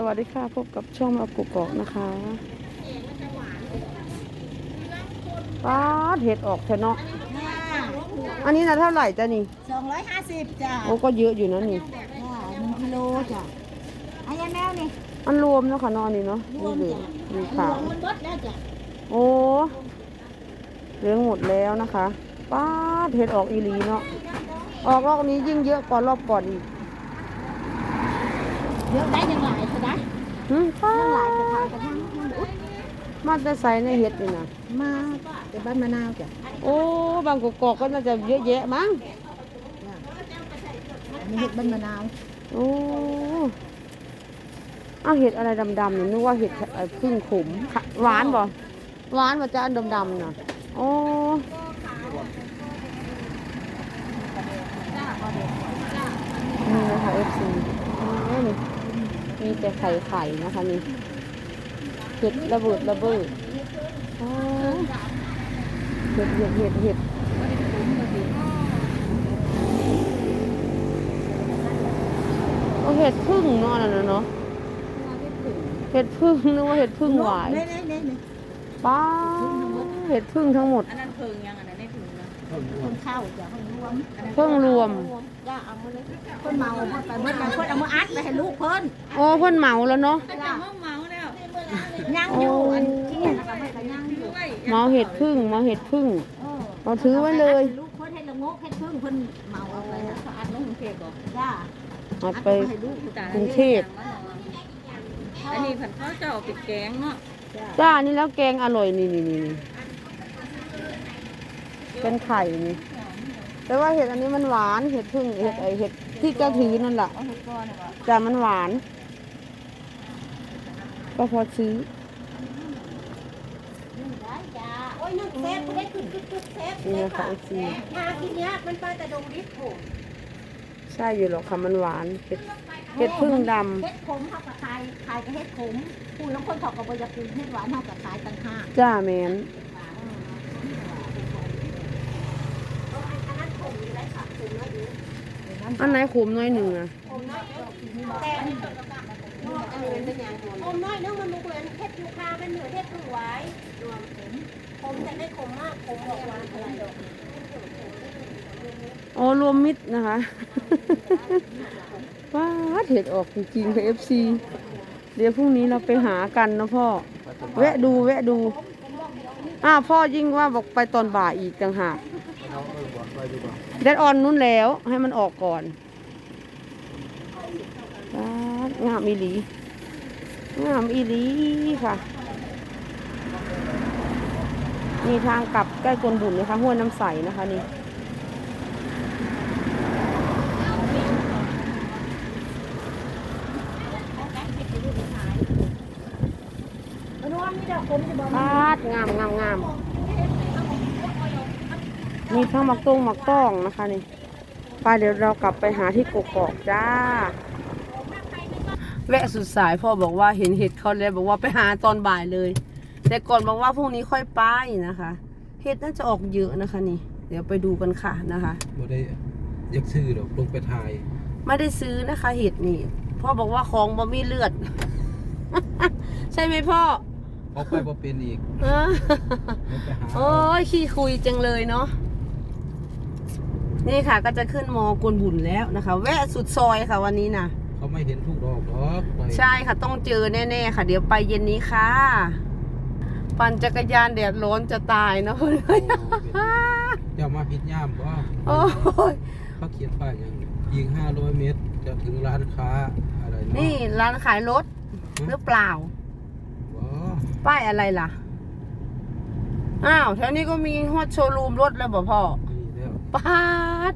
สวัสดีค่ะ พบกับช่องมากุกกอกนะคะป้าดเห็ดออกเถอะเนาะอันนี้นะเท่าไหร่จ้ะนี่สองร้อยห้าสิบจ้ะโอ้ก็เยอะอยู่นะนี่จ้ะหนึ่งกิโลจ้ะอายาแมวนี่อันรวมเนาะค่ะเนอนนี่เนาะนี่เหลืองมีขาวมันลดแล้วจ้ะโอ้เหลืองหมดแล้วนะคะป้าดเห็ดออกอีหลีเนาะออกรอบนี้ยิ่งเยอะกว่ารอบก่อนอีกเยอะได้ยังหลายใช่ไหม หืมป้ายังหลายกระดทางกระทั่งมันอุ๊ยมาแต่ใส่ในเห็ดนี่นะมาแต่บ้านมะนาวจ้ะโอ้บางกกอกก็น่าจะเยอะแยะมั้งจ้ะอันนี้เห็ดบ้านมะนาวโอ้อ้าวเห็ดอะไรดำๆเนี่ยนึกว่าเห็ดเอ่อพึ่งขมค่ะหวานบ่หวานบ่จะอันดำๆน่ะโอ้นี่นะคะ FC นี่นี่ มีแต่ไข่ไข่นะคะนี่เห็ดระเบิดระเบิดอ๋อเห็ดเห็ดเห็ดเห็ดโอ้เห็ดพึ่งเนาะนั่นน่ะเนาะเห็ดพึ่งนึกว่าเห็ดพึ่งหวายเน่เน่เน่เน่ป้าเห็ดพึ่งทั้งหมดอันนั้นเพิงยังอันนั้นได้ถึงนะ คนเข้าจ้ะคนรวมเพิ่งรวมจ้ะเอามาเลยคนเมาคนไปเมื่อกันคนเอามาอัดไปให้ลูกเพิ่นโอ้เพิ่นเมาแล้วเนาะแต่เมาเมาแล้วยังอยู่อันที่เนี่ยนะคะมันก็ยังอยู่เมาเห็ดพึ่งเมาเห็ดพึ่งเออเอาถือไว้เลยลูกเพิ่นให้ละโงกให้พึ่งเพิ่นเมาเอาไปนะเขาอัดลงกรุงเทพบอกจ้าเอาอัดไปกรุงเทพอันนี้ผันเขาจะเอาไปแกงเนาะจ้านี่แล้วแกงอร่อยนี่นี่นี่ เป็นไข่นี่แต่ว่าเห็ดอันนี้มันหวานเห็ดพึ่งเห็ดไอเห็ดที่แกถือนั่นแหละเอาให้ก่อนนะว่าจ้ามันหวานก็พอซื้อได้จ้าโอ้ยนึ่งเซฟไม่ได้ขึ้นขึ้นขึ้นเซฟนี่นะคะไอซีหากินยากมันไปแต่ดงดิบผมใช่อยู่หรอกค่ะมันหวานเห็ดเห็ดพึ่งดเฮ็ดขมเท่ากับขายขายกับเฮ็ดขมคุณแล้วคนเขาก็บ่อยากกินเฮ็ดหวานเท่ากับขายต่างหากำจ้าแมน อันนั้นขมอยู่ได้ค่ะขมน้อยอยู่ อันไหนขมน้อยหนึ่งอะขมน้อยแต่ขมน้อยนึงมันมุกเลยเฮ็ดยูคาเป็นเหนือเฮ็ดผู้ไว้รวมขมขมแต่ไม่ขมมากขมออกหวานอะไรดอกอ๋อรวมมิตรนะคะว้าดเห็ดออกจริงๆค่ะ FC เดี๋ยวพรุ่งนี้เราไปหากันนะพ่อ แวะดูแวะดู อ้าวพ่อยิ่งว่าบอกไปตอนบ่ายอีกต่างหาก แดดออนนู้นแล้วให้มันออกก่อนว้าดงามอีหลีงามอีหลีค่ะนี่ทางกลับใกล้กวนบุญนะคะห้วยน้ำใสนะคะนี่รวมนี่ดอกขมจะบอกปาดงามงามงาม มีทั้งหมักตุ้งหมักต้องนะคะนี่ไปเดี๋ยวเรากลับไปหาที่กกอกจ้า แวะสุดสายพ่อบอกว่าเห็นเห็ดเขาแล้วบอกว่าไปหาตอนบ่ายเลย แต่ก่อนบอกว่าพรุ่งนี้ค่อยไปนะคะ เห็ดน่าจะออกเยอะนะคะนี่ เดี๋ยวไปดูกันค่ะนะคะบ่ได้อยากซื้อดอกลงไปถ่าย ไม่ได้ซื้อนะคะเห็ดนี่พ่อบอกว่าของบ่มีเลือด ใช่ไหมพ่อออกไปบ่เป็นอีก เออลงไปหา โอ้ยขี้คุยจังเลยเนาะ นี่ค่ะก็จะขึ้นมอกวนบุญแล้วนะคะ แวะสุดซอยค่ะวันนี้นะเขาไม่เห็นทุกดอกดอกไปใช่ค่ะต้องเจอแน่ๆค่ะ เดี๋ยวไปเย็นนี้ค่ะ ปั่นจักรยานแดดร้อนจะตายเนาะโอ้เป็นเจ้ามาผิดย่ามบ่โอ้ยเขาเขียนป้ายอย่างยิง500เมตร จะถึงร้านค้าอะไรเนาะนี่ร้านขายรถหรือเปล่าบ่ป้ายอะไรล่ะ อ้าวแถวนี้ก็มีฮอดโชว์รูมรถแล้วบ่พ่อนี่แล้ว ป้าด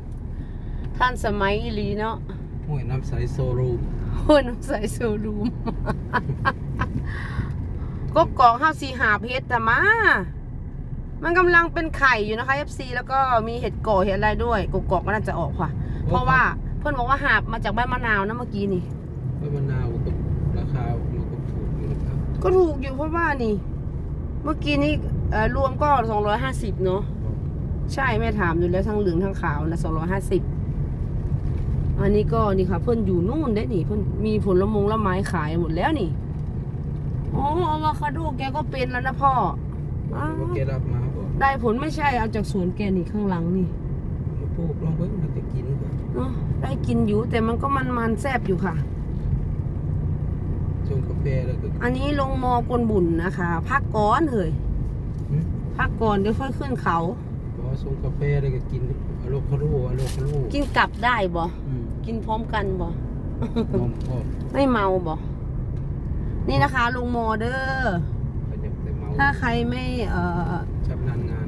ท่านสมัยอีหลีเนาะห้วยน้ำใสโซรูมคนใส่โชว์รูมก็กองห้าสีหาบเห็ดแต่มา มันกำลังเป็นไข่อยู่นะคะ FC แล้วก็มีเห็ดก่อเห็ดอะไรด้วยกกอกก็น่าจะออกค่ะ เพราะว่าเพื่อนบอกว่าหาบมาจากบ้านมะนาวนะเมื่อกี้นี่ว่ามะนาวก็ราคามันก็ถูกอยู่นะครับก็ถูกอยู่เพราะว่านี่ เมื่อกี้นี่เอ่อรวมก็สองร้อยห้าสิบเนาะ ใช่แม่ถามอยู่แล้วทั้งเหลืองทั้งขาวนะสองร้อยห้าสิบอันนี้ก็นี่ค่ะ เพิ่นอยู่นู่นได้นี่เพิ่นมีผลมงละไม้ขายหมดแล้วนี่โอ้อะโวคาโดแกก็เป็นแล้วนะพ่ออ้าวว่าแกรับมาบอกได้ผลไม่ใช่เอาจากสวนแกนี่ข้างหลังนี่มาปลูกลองเบิ่งมันจะกินก่อนเนาะได้กินอยู่แต่มันก็มันมันๆแซบอยู่ค่ะ ชงกาแฟแล้วก็ อันนี้ลงมอกวนบุญนะคะพักก่อนเฮ้ยหึพักก่อนเดี๋ยวค่อยขึ้นเขา บอกว่าชงกาแฟแล้วก็กินอะโลคาโลอะโลคาโลกินกลับได้บ่อืมกินพร้อมกันบ่ นมพ่อไม่เมาบ่ นี่นะคะลุงโมเด้อก็จะไปเมาถ้าใครไม่เอ่อชำนาญงาน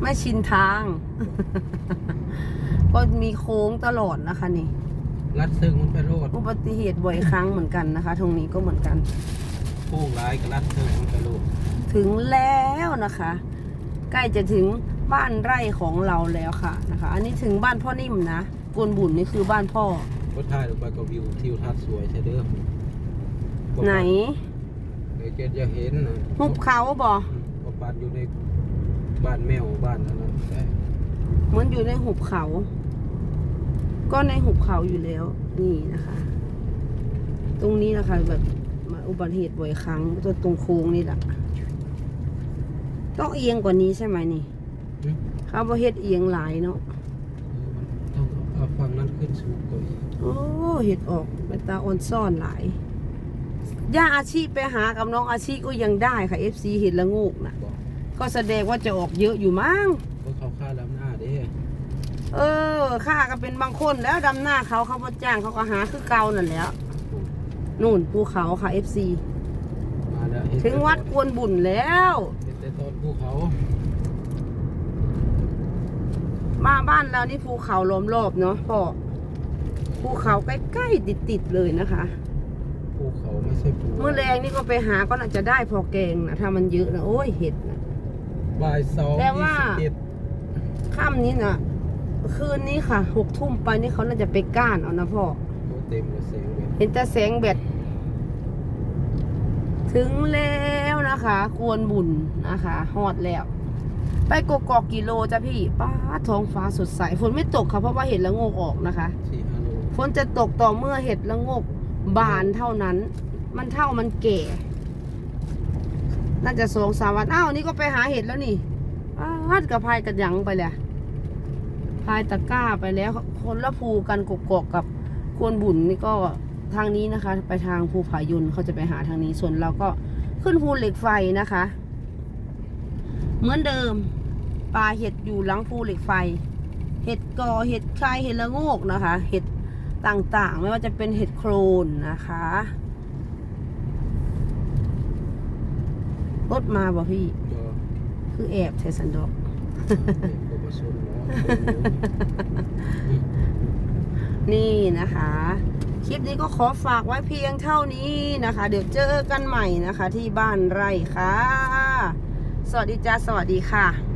ไม่ชินทาง ก็มีโค้งตลอดนะคะนี่ รัดซึ่งมันไปโลดอุบัติเหตุบ่อยครั้งเหมือนกันนะคะตรงนี้ก็เหมือนกัน โค้งร้ายก็รัดซึ่งมันไปโลดถึงแล้วนะคะ ใกล้จะถึงบ้านไร่ของเราแล้วค่ะนะคะ อันนี้ถึงบ้านพ่อนิ่มนะกวนบุญนี่คือบ้านพ่อก็ถ่ายลงไปก็วิวทิวทัศน์สวยใช่เด้อไหนเดี๋ยวจะจะเห็นนะหุบเขาบ่ว่าบ้านอยู่ในบ้านแมวบ้านอันนั้นได้เหมือนอยู่ในหุบเขา ก็ในหุบเขาอยู่แล้ว นี่นะคะ ตรงนี้นะคะแบบมาอุบัติเหตุบ่อยครั้งตัวตรงโค้งนี่แหละ ต้องเอียงกว่านี้ใช่ไหมนี่หึเขาบ่เฮ็ดเอียงหลายเนาะเออมันต้องเอาฝั่งนั้นขึ้นสูงกว่าอีกโอ้เห็ดออกใบตาอ่อนซ่อนหลาย ย่าอาชีพไปหากับน้องอาชีพก็ยังได้ค่ะ FC เห็ดละโงูกนะบอกก็แสดงว่าจะออกเยอะอยู่มั้งเพราะเขาค่าล้ำหน้าเด้เออค่าก็เป็นบางคนแล้วดำหน้าเขาเขาบ่จ้างเขาก็หาคือเก่านั่นแหล้ว นู่นภูเขาค่ะ FC มาแล้วเห็นถึงวัดกวนบุญแล้วเห็น แต่ตอนภูเขา มาบ้านเรานี่ภูเขาล้อมรอบเนาะพ่อภูเขาใกล้ๆติดๆเลยนะคะ ภูเขาไม่ใช่ภูเมื่อแรงนี่ก็ไปหาก็น่าจะได้พอแกงนะถ้ามันเยอะนะโอ้ยเห็ดนะ บ่ายสองแต่ยี่ว่าสิบเจ็ดค่ำนี้นะคืนนี้ค่ะหกทุ่มไปนี่เขาน่าจะไปก้านเอานะพ่อ โอ้เต็มเลยเสียงเลยเห็นแต่แสงแบตถึงแล้ว นะคะกวนบุญนะคะฮอดแล้ว ไปกกอกกิโลจ้ะพี่ป้าดท้องฟ้าสดใสฝนไม่ตกค่ะเพราะว่าเห็ดละโงกออกนะคะสี่ฮัลโหลฝนจะตกต่อเมื่อเห็ดละโงกบานเท่านั้น มันเท่ามันแก่ น่าจะสองสามวันอ้าวนี่ก็ไปหาเห็ดแล้วนี่อ้าดกับพายกระยังไปเลยพายตะกร้าไปแล้ว คนละภูกันกกอกกับควนบุญนี่ก็ทางนี้นะคะ ไปทางภูผายุนเขาจะไปหาทางนี้ส่วนเราก็ ขึ้นภูเหล็กไฟนะคะ เหมือนเดิมปลาเห็ดอยู่หลังภูเหล็กไฟ เห็ดกอเห็ดไข่เห็ดละโงกนะคะ เห็ดต่างๆ ไม่ว่าจะเป็นเห็ดโครนนะคะรถมาบ่พี่ก็คือแอบเทสันดอกเต็มก็มาชนเนาะนี่นะคะ คลิปนี้ก็ขอฝากไว้เพียงเท่านี้นะคะ เดี๋ยวเจอกันใหม่นะคะ ที่บ้านไร่ค่ะ สวัสดีจ้าสวัสดีค่ะ